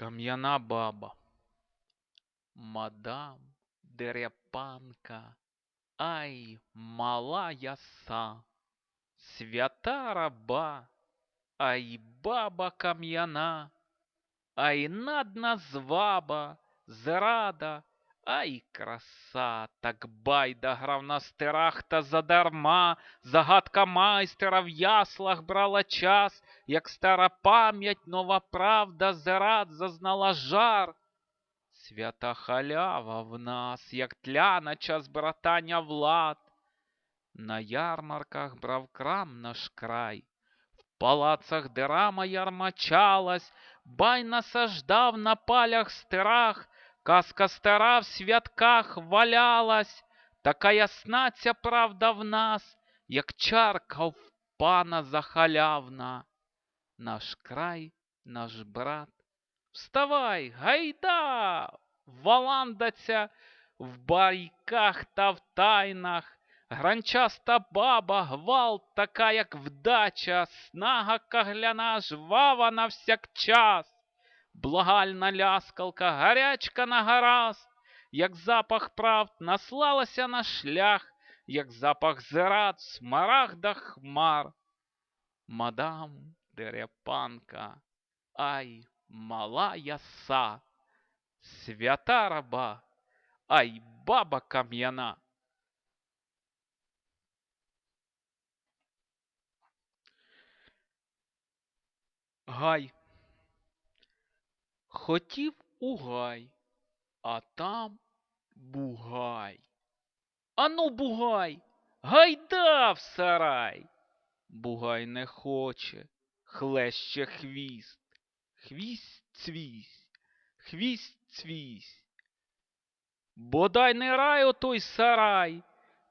Кам'яна баба. Мадам дерепанка, ай, мала яса, свята раба, ай, баба кам'яна, ай, надна зваба, зрада, ай, краса, так байда грав на стирах та задарма, загадка майстера в яслах брала час, як стара пам'ять, нова правда зрад зазнала жар. Свята халява в нас, як тля на час братання влад. На ярмарках брав крам наш край, в палацах дирама ярмачалась, бай насаждав на палях стирах, казка стара в святках валялась, така ясна ця правда в нас, як чарка в пана захалявна. Наш край, наш брат. Вставай, гайда, валандаться в байках та в тайнах, гранчаста баба, гвалт, така, як вдача, снага кагляна, жвава навсякчас, благальна ляскалка, гарячка на гаразд, як запах правд наслалася на шлях, як запах зрад в смарагдах хмар. Мадам дерепанка, ай, мала яса, свята раба, ай, баба кам'яна. Гай. Хотів у гай, а там бугай. Ану, бугай, гайда в сарай. Бугай не хоче, хлеще хвіст. Хвість цвість, хвість цвість. Бодай не рай отой сарай,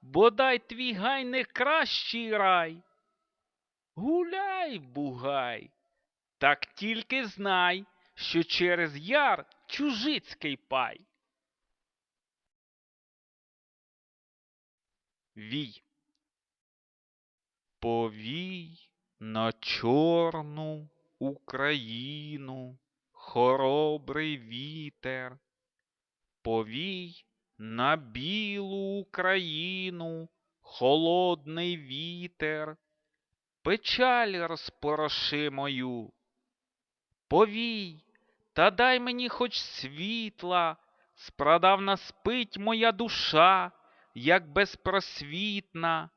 бодай твій гай не кращий рай. Гуляй, бугай, так тільки знай, що через яр чужицький пай. Вій. Повій на чорну Україну, хоробрий вітер, повій на білу Україну, холодний вітер, печаль розпороши мою. Повій, та дай мені хоч світла, спрадавна спить моя душа, як безпросвітна.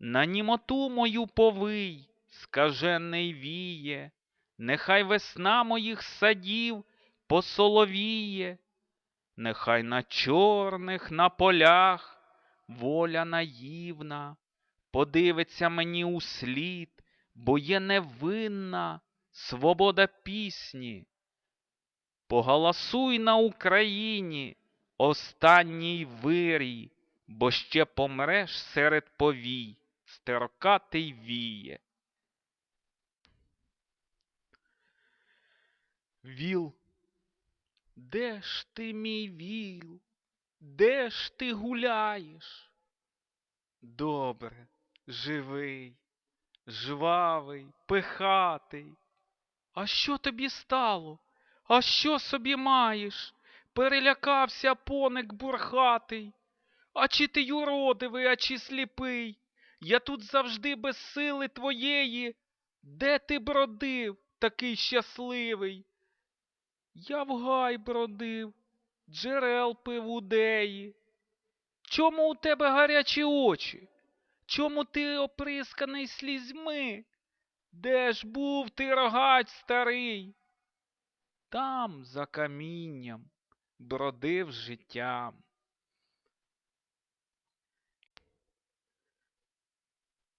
На німоту мою повий, скажений віє, нехай весна моїх садів посоловіє, нехай на чорних на полях воля наївна, подивиться мені у слід, бо є невинна свобода пісні. Погаласуй на Україні, останній вирій, бо ще помреш серед повій, стеркатий віє. Віл, де ж ти, мій віл? Де ж ти гуляєш? Добре, живий, жвавий, пихатий. А що тобі стало? А що собі маєш? Перелякався поник бурхатий. А чи ти юродивий, а чи сліпий? Я тут завжди без сили твоєї. Де ти бродив, такий щасливий? Я в гай бродив, джерел пив у деї. Чому у тебе гарячі очі? Чому ти оприсканий слізьми? Де ж був ти рогач старий? Там, за камінням, бродив життям.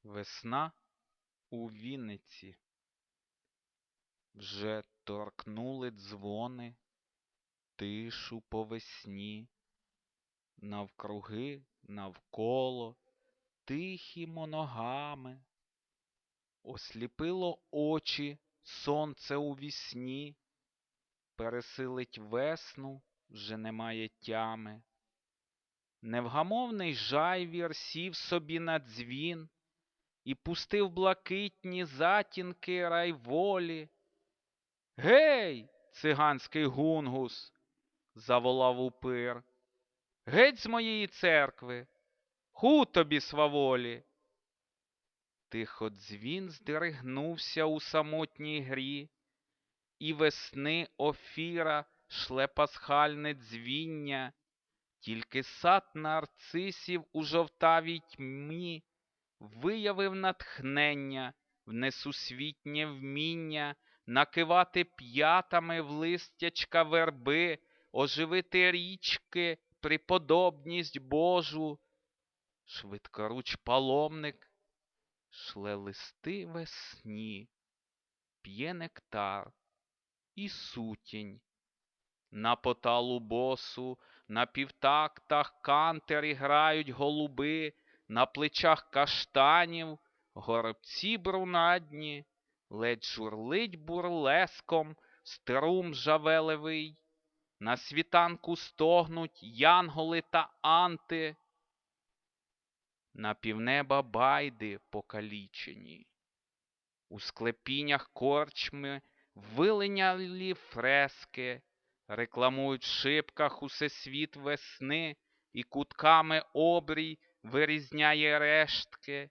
Весна у Вінниці. Вже торкнули дзвони, тишу по весні, навкруги, навколо, тихімо ногами, осліпило очі сонце у вісні, пересилить весну, вже немає тями. Невгамовний жайвір сів собі на дзвін і пустив блакитні затінки райволі. Гей, циганський гунгус, заволав упир. Геть з моєї церкви, ху тобі сваволі. Тихо дзвін здригнувся у самотній грі, і весни офіра шле пасхальне дзвіння, тільки сад нарцисів у жовтавій тьмі виявив натхнення в несусвітнє вміння накивати п'ятами в листячка верби, оживити річки, преподобність Божу. Швидкоруч паломник шле листи весні, п'є нектар і сутінь. На поталу босу, на півтактах кантері грають голуби, на плечах каштанів горобці брунадні, ледь журлить бурлеском струм жавелевий. На світанку стогнуть янголи та анти, на півнеба байди покалічені. У склепіннях корчми вилинялі фрески, рекламують в шибках усесвіт весни і кутками обрій вирізняє рештки.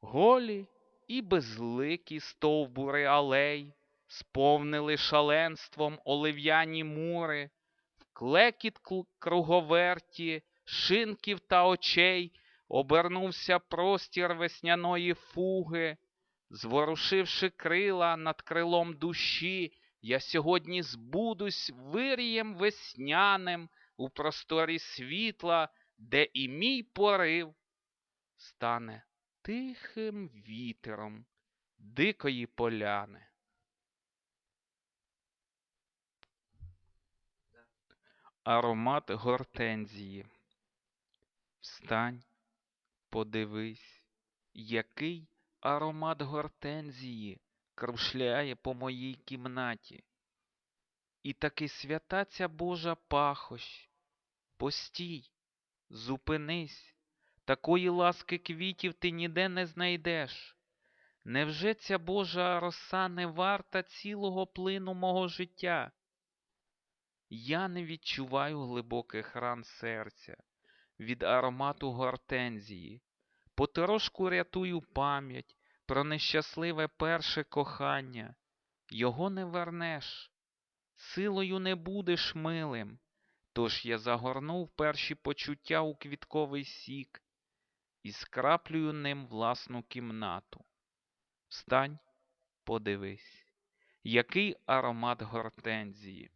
Голі і безликі стовбури алей сповнили шаленством олив'яні мури, в клекіт круговерті шинків та очей обернувся простір весняної фуги. Зворушивши крила над крилом душі, я сьогодні збудусь вирієм весняним у просторі світла, де і мій порив стане тихим вітером дикої поляни. Аромат гортензії. Встань, подивись, який аромат гортензії крушляє по моїй кімнаті. І таки свята ця Божа пахощ. Постій, зупинись, такої ласки квітів ти ніде не знайдеш. Невже ця Божа роса не варта цілого плину мого життя? Я не відчуваю глибоких ран серця від аромату гортензії, потрошку рятую пам'ять про нещасливе перше кохання. Його не вернеш, силою не будеш милим. Тож я загорнув перші почуття у квітковий сік і скраплюю ним власну кімнату. Встань, подивись, який аромат гортензії.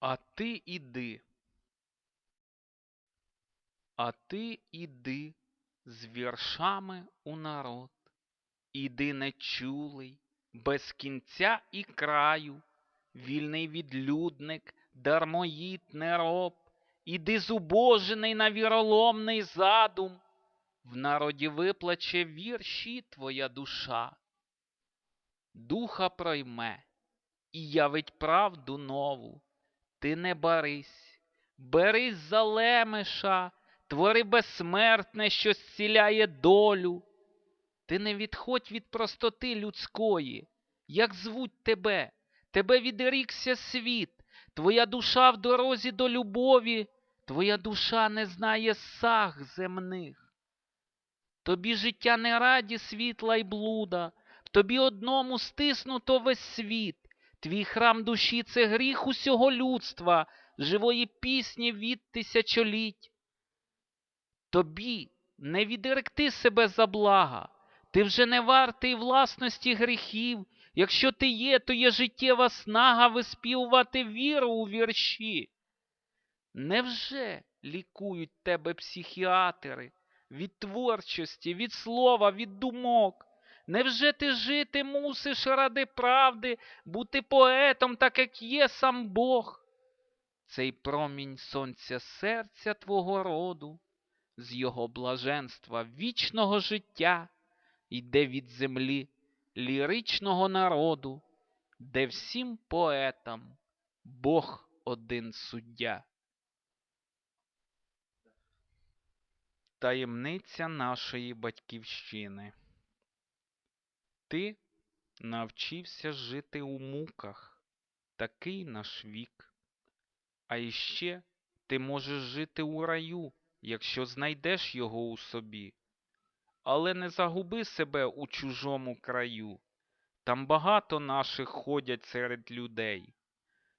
А ти іди. А ти іди з віршами у народ. Іди нечулий, без кінця і краю, вільний відлюдник, дармоїд нероб, іди зубожений на віроломний задум, в народі виплаче вірші твоя душа. Духа пройме і явить правду нову. Ти не барись, берись за лемеша, твори безсмертне, що зціляє долю. Ти не відходь від простоти людської, як звуть тебе, тебе відрікся світ, твоя душа в дорозі до любові, твоя душа не знає саг земних. Тобі життя не раді світла й блуда, тобі одному стиснуто весь світ. Твій храм душі це гріх усього людства, живої пісні від тисячоліть. Тобі не відректи себе за блага, ти вже не вартий власності гріхів. Якщо ти є, то є життєва снага виспівувати віру у вірші. Невже лікують тебе психіатри від творчості, від слова, від думок? Невже ти жити мусиш ради правди, бути поетом, так як є сам Бог? Цей промінь сонця серця твого роду, з його блаженства вічного життя, йде від землі ліричного народу, де всім поетам Бог один суддя. Таємниця нашої батьківщини. Ти навчився жити у муках, такий наш вік. А іще ти можеш жити у раю, якщо знайдеш його у собі. Але не загуби себе у чужому краю. Там багато наших ходять серед людей.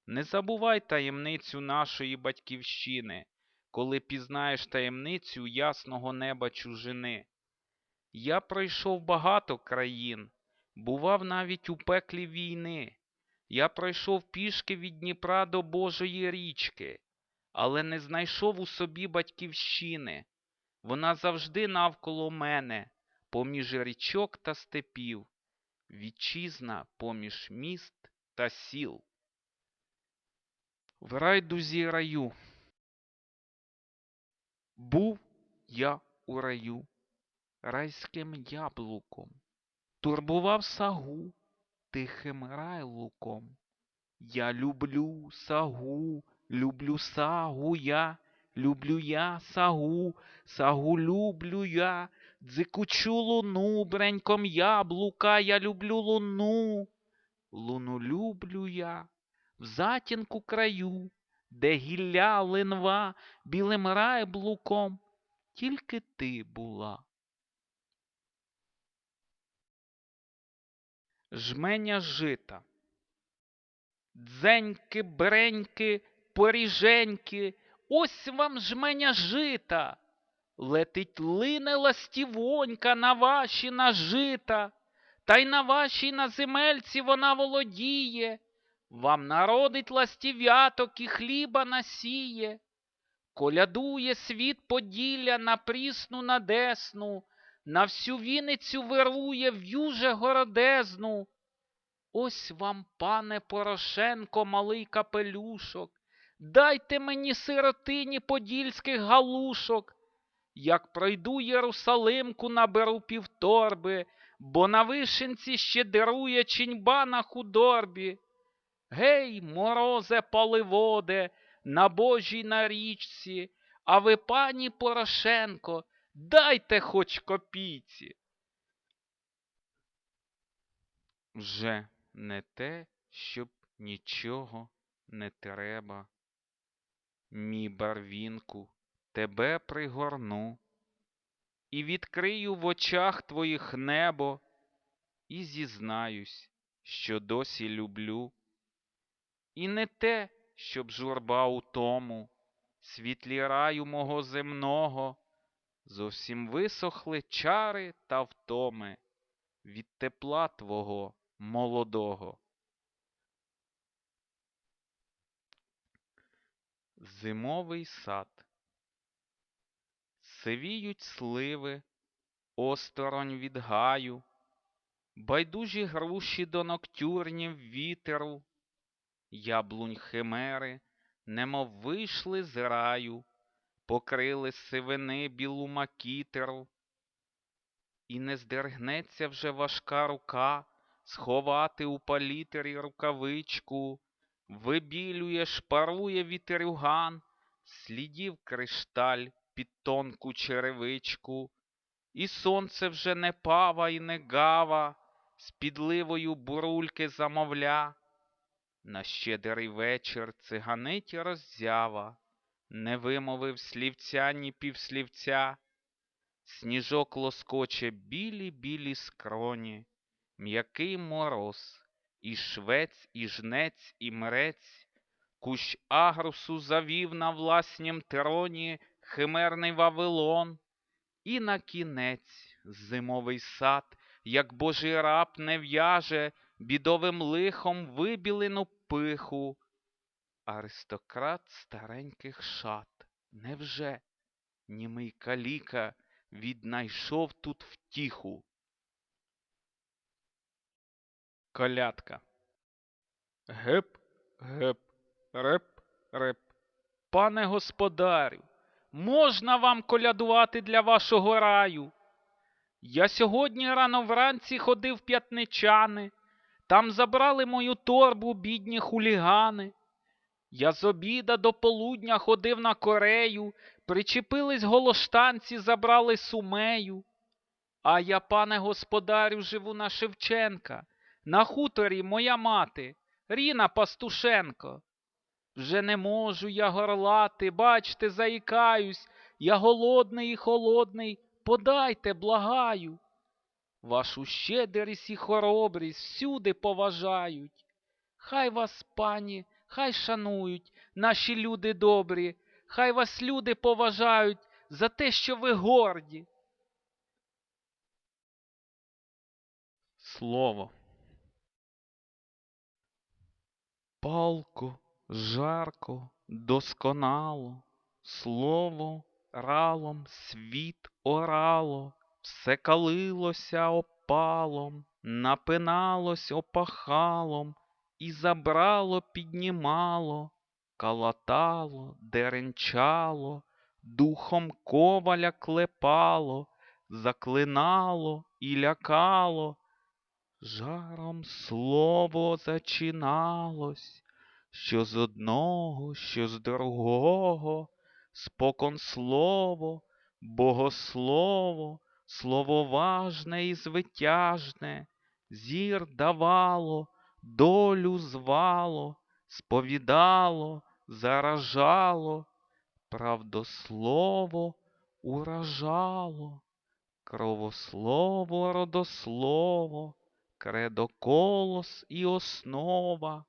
Не забувай таємницю нашої батьківщини, коли пізнаєш таємницю ясного неба чужини. Я пройшов багато країн, бував навіть у пеклі війни. Я пройшов пішки від Дніпра до Божої річки, але не знайшов у собі батьківщини. Вона завжди навколо мене, поміж річок та степів, вітчизна поміж міст та сіл. В райдузі раю. Був я у раю райським яблуком, турбував сагу тихим райлуком. Я люблю сагу, люблю сагу я, люблю я сагу, сагу люблю я, дзикучу луну бреньком яблука, я люблю луну, луну люблю я, в затінку краю, де гілля линва білим райблуком, тільки ти була. Жменя жита. Дзеньки, бреньки, поріженьки, ось вам жменя жита. Летить лине ластівонька на ваші нажита, та й на вашій на земельці вона володіє, вам народить ластів'яток і хліба насіє, колядує світ Поділля на прісну на десну, на всю Вінницю вирує в'юже городезну. Ось вам, пане Порошенко, малий капелюшок, дайте мені сиротині подільських галушок. Як пройду Єрусалимку, наберу півторби, бо на вишенці ще дерує чиньба на худорбі. Гей, морозе поливоде, на божій на річці, а ви, пані Порошенко, дайте хоч копійці. Вже не те, щоб нічого не треба. Мій барвінку, тебе пригорну і відкрию в очах твоїх небо, і зізнаюсь, що досі люблю. І не те, щоб журба у тому, світлі раю мого земного, зовсім висохли чари та втоми від тепла твого молодого. Зимовий сад. Сивіють сливи, осторонь від гаю, байдужі груші до ноктюрнів вітеру, яблунь химери, немов вийшли з раю, покрили сивини білу макітеру, і не здергнеться вже важка рука сховати у палітері рукавичку, вибілює, шпарує вітерюган, слідів кришталь під тонку черевичку, і сонце вже не пава і не гава, з підливою бурульки замовля. На щедрий вечір циганить роззява, не вимовив слівця ні півслівця. Сніжок лоскоче білі білі скроні, м'який мороз, і швець, і жнець, і мрець, кущ агрусу завів на власнім троні химерний Вавилон, і на кінець зимовий сад, як божий раб не в'яже бідовим лихом вибілену пиху. Аристократ стареньких шат, невже німий каліка віднайшов тут втіху? Колядка. Геп, геп, реп, реп. Пане господарю, можна вам колядувати для вашого раю? Я сьогодні рано вранці ходив п'ятничани, там забрали мою торбу бідні хулігани. Я з обіда до полудня ходив на корею, причепились голоштанці, забрали сумею. А я, пане господарю, живу на Шевченка. На хуторі моя мати, Ріна Пастушенко. Вже не можу я горлати, бачте, заїкаюсь, я голодний і холодний, подайте, благаю. Вашу щедрість і хоробрість всюди поважають. Хай вас, пані, хай шанують наші люди добрі, хай вас люди поважають за те, що ви горді. Слово. Палко, жарко, досконало, слово ралом світ орало, все калилося опалом, напиналось опахалом, і забрало, піднімало, калатало, деренчало, духом коваля клепало, заклинало і лякало. Жаром слово зачиналось, що з одного, що з другого, спокон слово, богослово, слово важне і звитяжне, зір давало, долю звало, сповідало, заражало, правдослово уражало, кровослово, родослово, кредо колос і основа,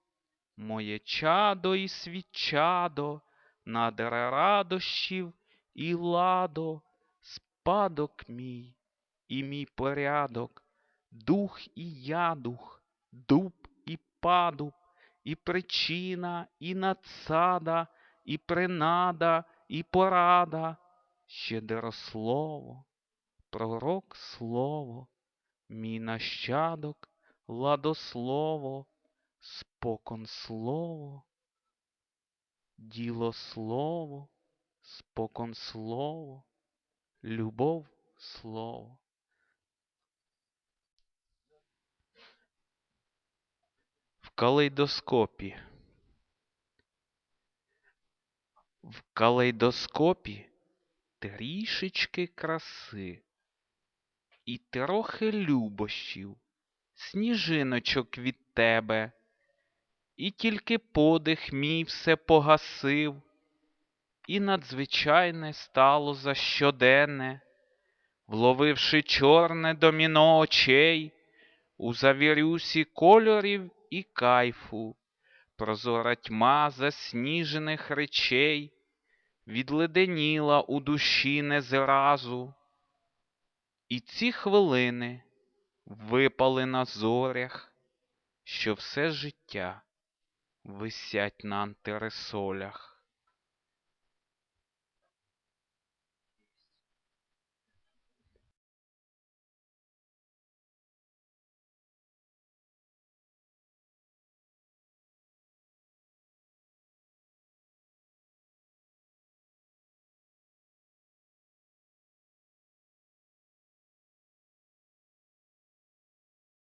моє чадо і свічадо, надре радощів і ладо, спадок мій і мій порядок, дух і ядух, дуб і падуб, і причина, і надсада, і принада, і порада, щедрослово, пророк слово, мій нащадок, ладослово, спокон слово, діло слово, спокон слово, любов слово. В калейдоскопі. В калейдоскопі трішечки краси і трохи любощів, сніжиночок від тебе, і тільки подих мій все погасив, і надзвичайне стало за щоденне, вловивши чорне доміно очей у завірюсі кольорів і кайфу, прозора тьма засніжених речей відледеніла у душі не зразу. І ці хвилини випали на зорях, що все життя висять на антиресолях.